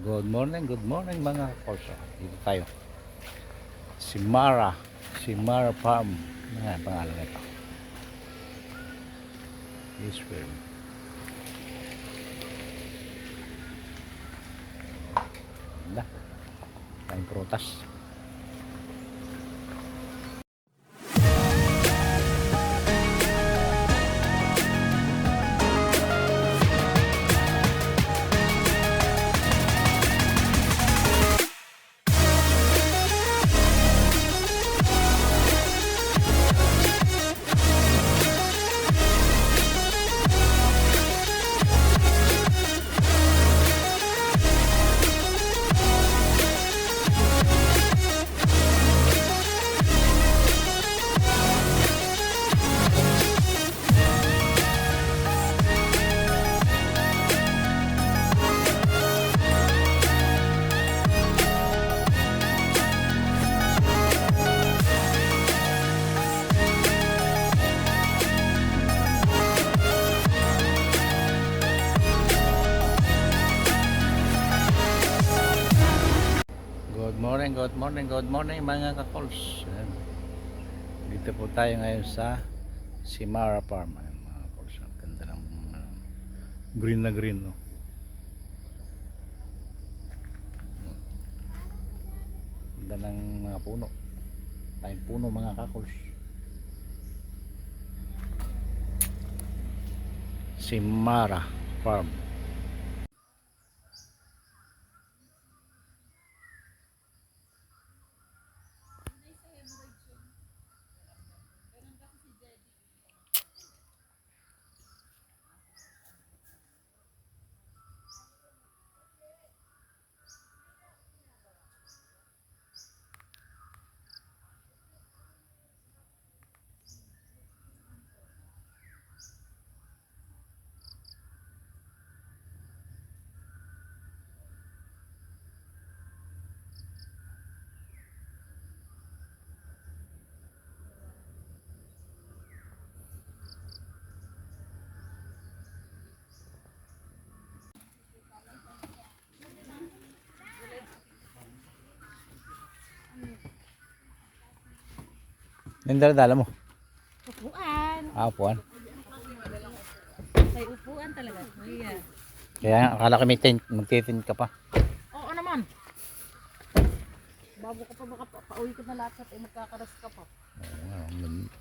Good morning, good morning mga korso. Dito tayo. Si Mara. Si Mara Farm. Ano nga ang pangalan nito? Israel. Ganda. Tayong prutas. Morning, good morning, mga kakols. Dito po tayo ngayon sa Simara Farm. Ayan, mga kakols. Ang ganda ng ano, green na green. No? Ganda ng mga puno. Tayong puno mga kakols. Simara Farm. Yung dala mo. Upuan. Ah, upuan. May upuan talaga. Kuya. Kaya akala ko may tent. Magtitent ka pa. Oo naman. Bago ka pa baka pa, pauwi ka na lahat at eh, magkakaras ka pa. Oo, mag-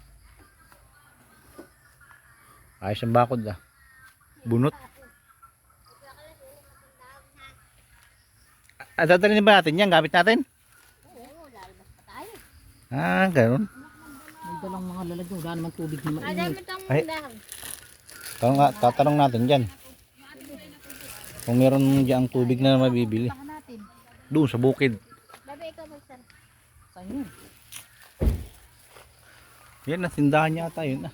Ayos ang bakod ah. Bunot. Ah, dadalhin ba natin yan? Gamit natin? Ah, ganun. Dalang mga lalagyan. Wala naman tubig na mainit. Ay. Tanong, nga- tatanong natin dyan. Kung meron dyan tubig na mabibili. natin. Doon sa bukid. Babe, ikaw magsan. Sa'yo. Yan, natindahan niya ata yun ah.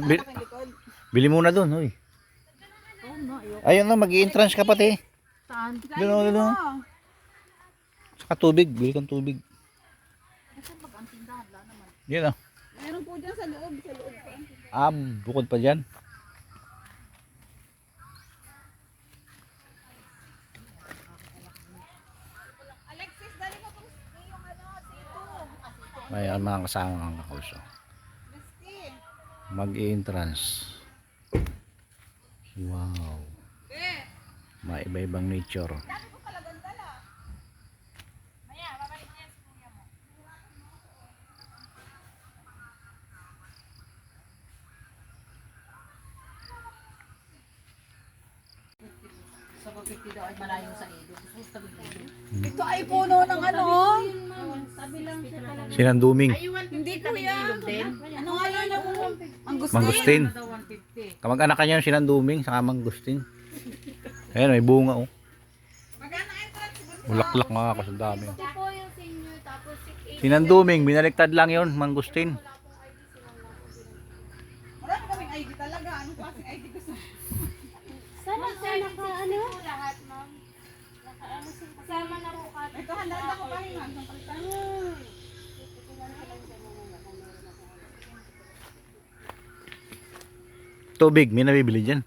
Bil- bili muna doon, hoy. Ayun na, mag-entrance ka pati. Saan? Doon, oh, doon. Saka tubig, bili kang tubig. Saan pag ang tindahan? Wala naman. Yan ah. Meron po dyan sa loob. Sa loob pa. Ah, bukod pa dyan. Alexis, dali mo kung yung ano, sito. May ang mga kasama ng kakulso. Gusti. Mag-entrance. Wow. May iba-ibang nature. Dami ko pala gandala. Maya, babalik niya si kuya mo. Sa pagpipili daw ay malayo sa ilo. Gusto sa bibili. Ito ay puno ng ano? Sabi lang siya talaga. Sinanduming. Hindi kuya. Ano nga yun gusto? Mangustin. Daw 150. Kamag-anak ka niya yung sinanduming saka mangustin. Ayan, may bunga oh. Ulaklak mga ako sa dami. oh. Ito po yung senior, tapos 6 Sinanduming, binaliktad lang yon mangustin. Marami kaming ID talaga. Anong klaseng ID gusto? Sana sa naka ano? Lahat, ma'am. Naka ano Kasama na po ka. Ito handa-handa ko pahinga. Ang palitan. Tubig, may nabibili dyan.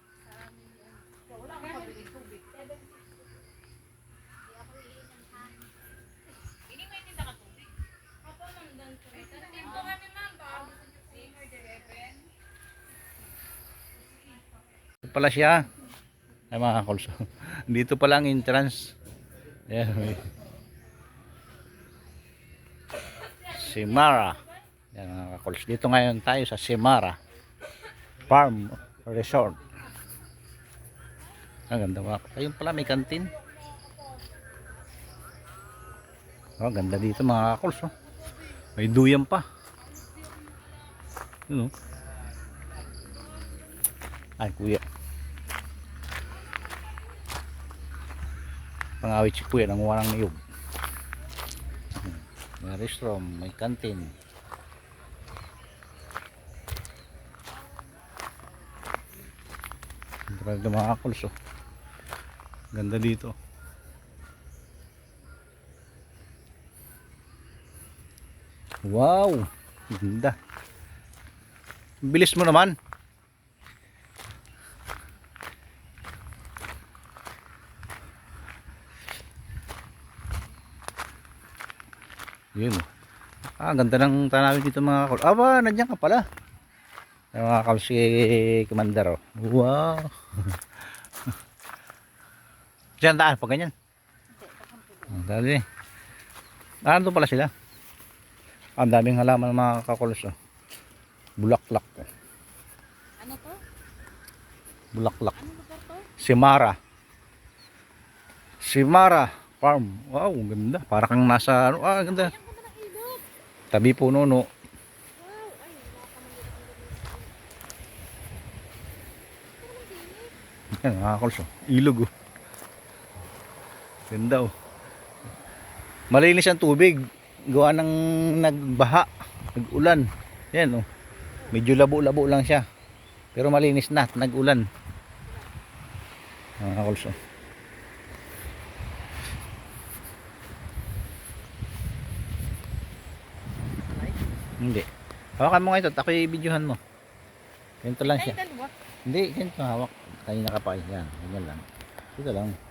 Ito pala siya. Ay mga kalso. Dito pala ang entrance. Ayan. may- Simara. Yan mga kakols. Dito ngayon tayo sa Simara Farm Resort. Ang ganda mga Ayun pala may kantin. Oh, ganda dito mga kakols. Oh. May duyan pa. Yun oh. Ay kuya. Pangawit si kuya nang walang niyog. May restroom, may kantin. Grabe mga kakuls oh. Ganda dito. Wow! Ganda. Bilis mo naman. Yun. Ah, ganda ng tanawin dito mga kol. Aba, nandiyan ka pala. Yung mga kol si Commander. Oh. Wow. Diyan daan, pag ganyan. Ang dali. Ah, doon pala sila. Ang daming halaman ng mga kakolos. Oh. Bulaklak. oh. Ano to? Bulaklak. Ano lugar to? Simara. Simara Farm. Wow, ang ganda. Para kang nasa, ano, ah, ang ganda. Tabi puno, no. Wow. Ay, mga kalso. Ilog, oh. Ganda, oh. Malinis ang tubig. Gawa ng nagbaha. Nag-ulan. Yan, oh. Medyo labo-labo lang siya. Pero malinis na. at Nag-ulan. Mga kalso. Hindi. Hawakan mo nga ito. at Ako i-videohan mo. Ganito lang Ay, siya. dalawa. Hindi, ganito hawak. Kanina ka pa. Yan, ganyan lang. Dito lang.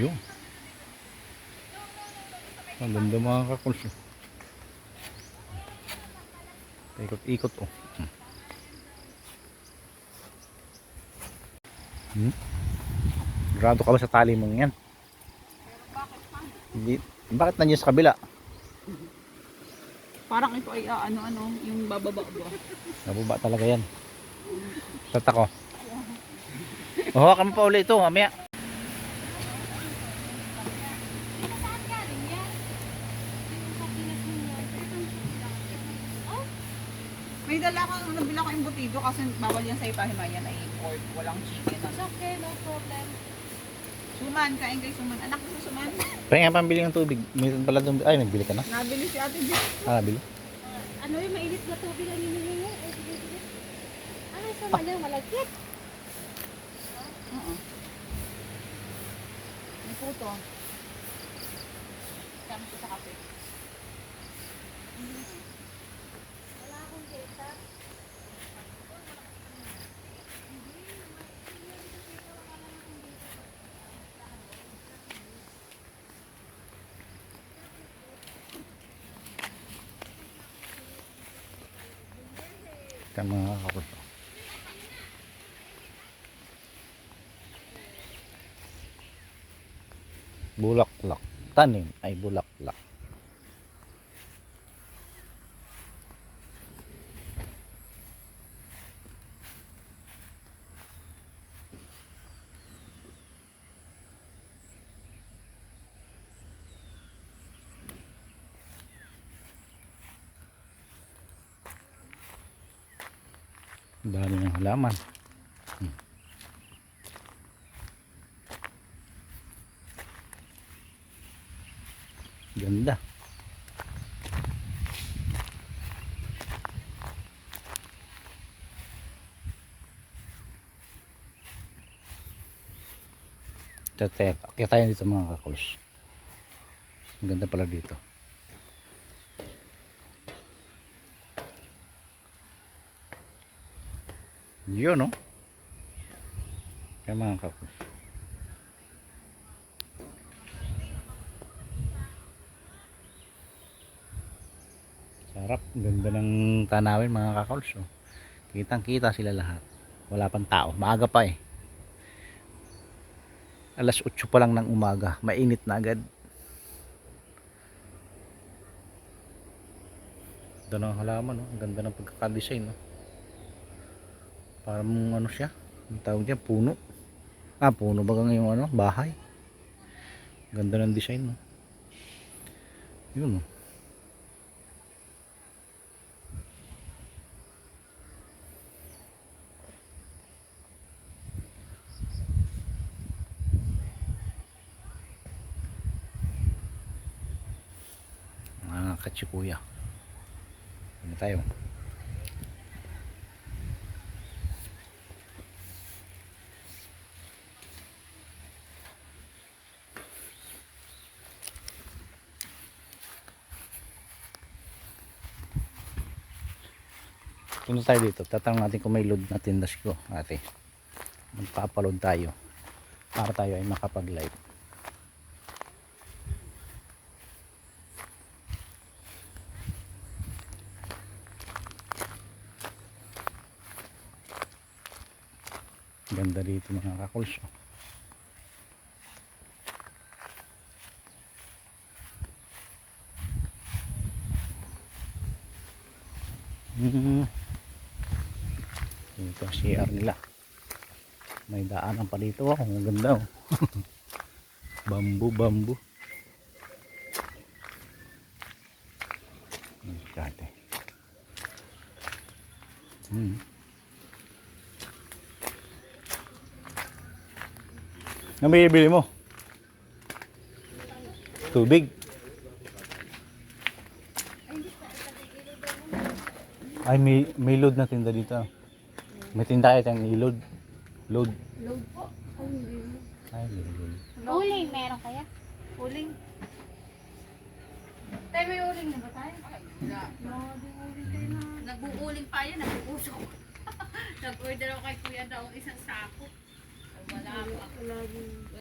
Yung. Ang ganda mga kakuls. Ikot-ikot oh. Hmm. Hmm? Grado ka ba sa tali mong yan? Hindi. Bakit nandiyan sa kabila? Parang ito ay ah, ano-ano, yung bababa ba? Nababa talaga yan. Tata ko. Oh, mo pa ulit ito, mamaya. Saan galing yan? Yung sa Pinas mo yan. May nagdala ko, nabila ko yung butido kasi bawal yan sa ipahimayan ay pork, walang chicken. It's okay, no problem. Suman, kain kay Suman. Anak ko Suman. Pahinga pambili ng tubig. Mayroon pala doon. Ay, nagbili ka na. Nabili si Ate Jess. Ah, nabili. Ano yung mainit na tubig ang hinihingi? Eh, sige, sige. Ano sa manyang malagkit? Oo. May puto. Kami ko sa kape. Data. Ka mga kakapos. Bulaklak. Tanim ay bulaklak. Ang Dami ng halaman. Hmm. Ganda. Tete, kaya tayo dito mga kakuls. Ang ganda pala dito. Yun, no? Kaya mga kakuls. Sarap. Ganda ng tanawin mga kakuls. Oh. Kitang kita sila lahat. Wala pang tao. Maaga pa eh. Alas 8 pa lang ng umaga. Mainit na agad. Ganda ng halaman. No? Ganda ng pagkakadesign. No? Parang ano siya? Ang tawag niya, puno. Ah, puno ba yung ano, bahay? Ganda ng design, no? Yun, no? Mga katsikuya. Ano tayo? Punta tayo dito. Tatanong natin kung may load na tindas ko. Ate. Magpapaload tayo. Para tayo ay makapag-live. Ganda dito mga kakuls. oh. Mm. Ito CR nila. May daanan pa dito. Oh. Ang ganda oh. bambu, bambu. Kate. Hmm. Ano bibili mo? Tubig. Ay, may, may load na tinda dito. May tinda kayo tayong i-load. Load. Load po. Ay, load. Uling, meron kaya? Uling. Tayo may uling na ba tayo? Na, nagbuuling pa yan, nagbuusok. Nag-order ako kay Kuya daw isang sako. Wala pa. Wala.